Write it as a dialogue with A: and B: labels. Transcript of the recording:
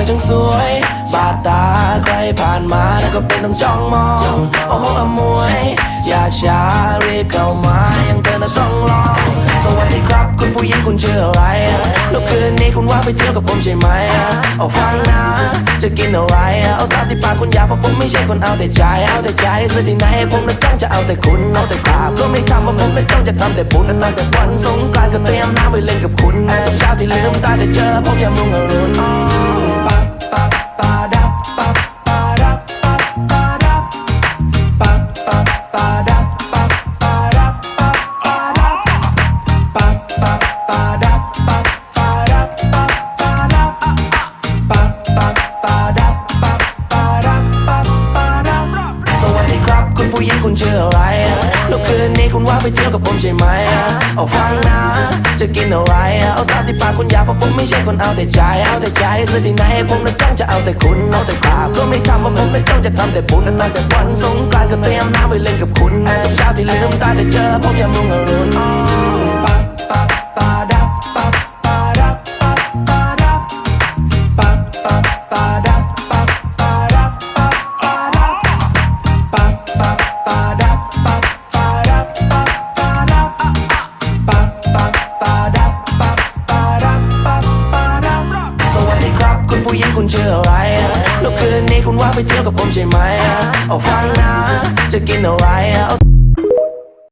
A: อจังสวย บาดตาใครผ่านมาแล้วก็เป็นต้องจ้องมอง โอ้โหอมวย อย่าช้ารีบเข้ามายังเธอน่ะต้องลอสวัสดีครับ คุณผู้หญิงคุณชื่ออะไรแล้วคืนนี้คุณว่าไปเที่ยวกับผมใช่ไหมเอาฟังนะ จะกินอะไร เอาตามที่ปากคุณอยากเพราะผมไม่ใช่คนเอาแต่ใจ เอาแต่ใจซื้อที่ไหนผมน่ะจ้องจะเอาแต่คุณเอาแต่ขาก็ไม่ทำเพราะผมน่ะจ้องจะทำแต่บุญนั่นแต่วันสงกรานต์ก็เตรียมน้ำไปเล่นกับคุณทุกเช้าที่ลืมตาจะเจอผมยามรุ่งอรุณ ผู้หญิงคุณชื่ออะไรแล้วคืนนี้คุณว่าไปเที่ยวกับผมใช่ไหมเอาฟังนะ จะกินอะไร เอาตามที่ปากคุณอยากเพราะผมไม่ใช่คนเอาแต่ใจ เอาแต่ใจซื้อที่ไหนผมนั่นจ้องจะเอาแต่คุณ เอาแต่ขาก็ไม่ทำเพราะผมนั่นจ้องจะทำแต่บุญนั่นแต่วันสงกรานต์ก็เตรียมน้ำไปเล่นกับคุณทุกเช้าที่ลืมตาจะเจอผมยามรุ่งอรุณ ชื่ออะไรแล้วคืนนี้คุณว่าไปเที่ยวกับผมใช่ไหมเอาฟังนะ จะกินอะไรเอา